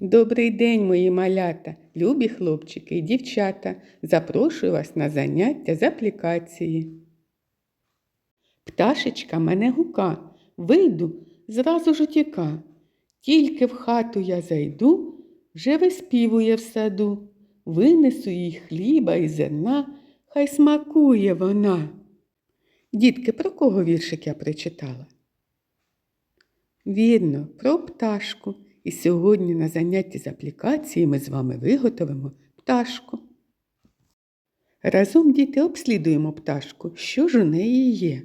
Добрий день, мої малята, любі хлопчики і дівчата. Запрошую вас на заняття з аплікації. Пташечка мене гука, вийду, зразу ж утіка. Тільки в хату я зайду, вже виспівує в саду. Винесу їй хліба і зерна, хай смакує вона. Дітки, про кого віршик я прочитала? Вірно, про пташку. І сьогодні на занятті з аплікації ми з вами виготовимо пташку. Разом діти обслідуємо пташку, що ж у неї є.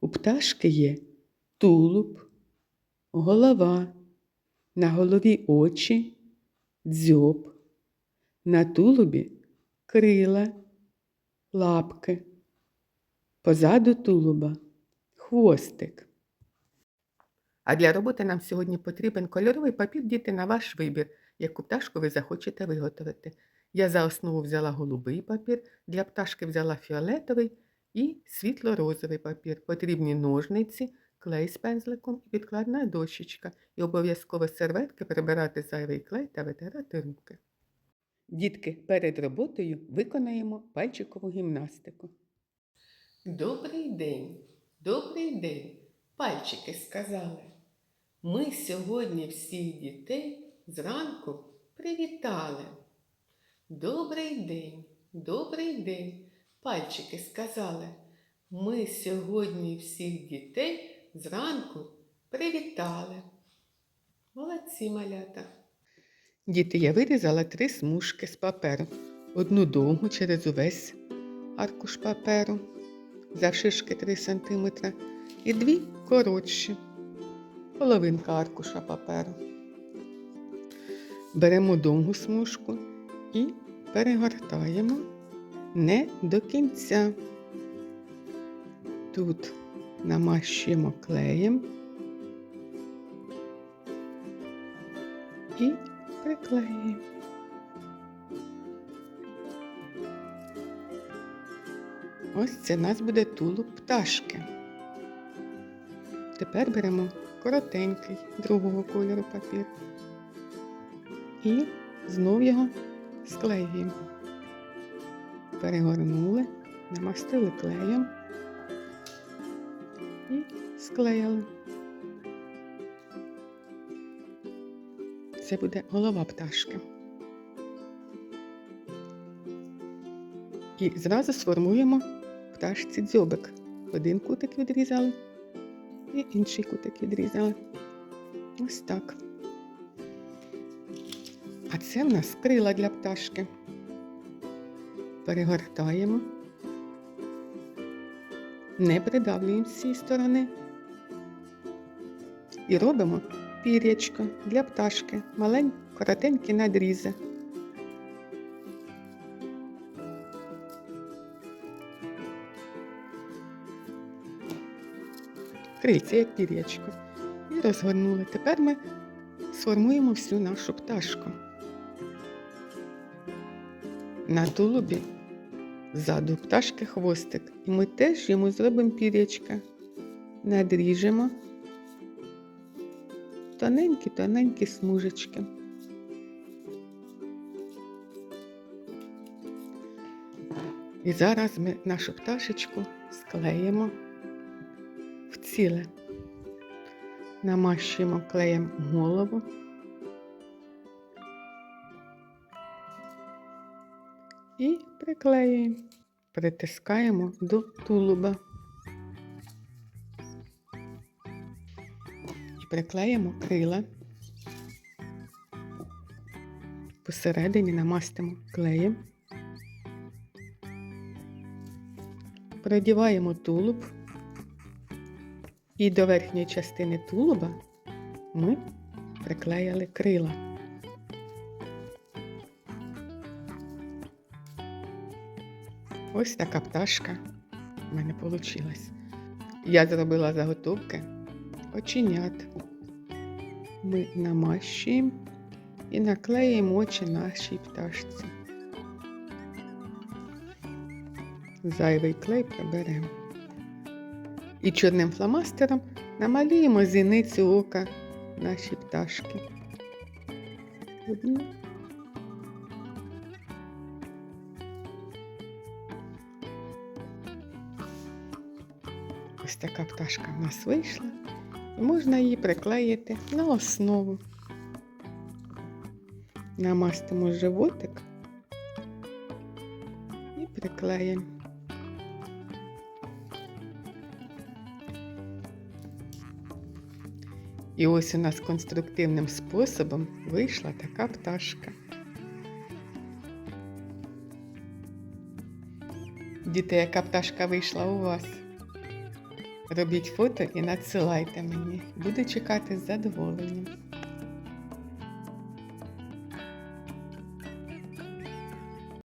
У пташки є тулуб, голова, на голові очі, дзьоб, на тулубі крила, лапки, позаду тулуба хвостик. А для роботи нам сьогодні потрібен кольоровий папір діти на ваш вибір, яку пташку ви захочете виготовити. Я за основу взяла голубий папір, для пташки взяла фіолетовий і світло-розовий папір. Потрібні ножниці, клей з пензликом і підкладна дощечка. І обов'язково серветки прибирати зайвий клей та витирати руки. Дітки, перед роботою виконаємо пальчикову гімнастику. Добрий день, добрий день, пальчики сказали. Ми сьогодні всіх дітей зранку привітали. Добрий день, добрий день, пальчики сказали. Ми сьогодні всіх дітей зранку привітали. Молодці малята. Діти, я вирізала три смужки з паперу. Одну довгу через увесь аркуш паперу, завшишки 3 см, і дві коротші, половинка аркуша паперу. Беремо довгу смужку і перегортаємо не до кінця. Тут намащуємо клеєм і приклеюємо. Ось це у нас буде тулуб пташки. Тепер беремо коротенький другого кольору папір і знов його склеюємо. Перегорнули, намастили клеєм і склеїли. Це буде голова пташки. І зразу сформуємо пташці дзьобик. Один кутик відрізали і інший кутик відрізали. Ось так. А це в нас крила для пташки. Перегортаємо, не придавлюємо з цієї сторони. І робимо пір'ячко для пташки, маленькі, коротенькі надрізи. Крильце, як пір'ячко. І розгорнули. Тепер ми сформуємо всю нашу пташку. На тулубі ззаду пташки хвостик. І ми теж йому зробимо пір'ячка. Надріжемо тоненькі-тоненькі смужечки. І зараз ми нашу пташечку склеїмо ціле. Намащуємо клеєм голову. І приклеюємо, притискаємо до тулуба. І приклеїмо крила. Посередині намастимо клеєм. Продіваємо тулуб. І до верхньої частини тулуба ми приклеїли крила. Ось така пташка в мене вийшла. Я зробила заготовки оченят. Ми намащуємо і наклеїмо очі нашій пташці. Зайвий клей приберемо. І чорним фломастером намалюємо зіницю ока нашій пташки. Ось така пташка в нас вийшла. І можна її приклеїти на основу. Намастимо животик і приклеїмо. І ось у нас конструктивним способом вийшла така пташка. Діти, яка пташка вийшла у вас? Робіть фото і надсилайте мені. Буду чекати з задоволенням.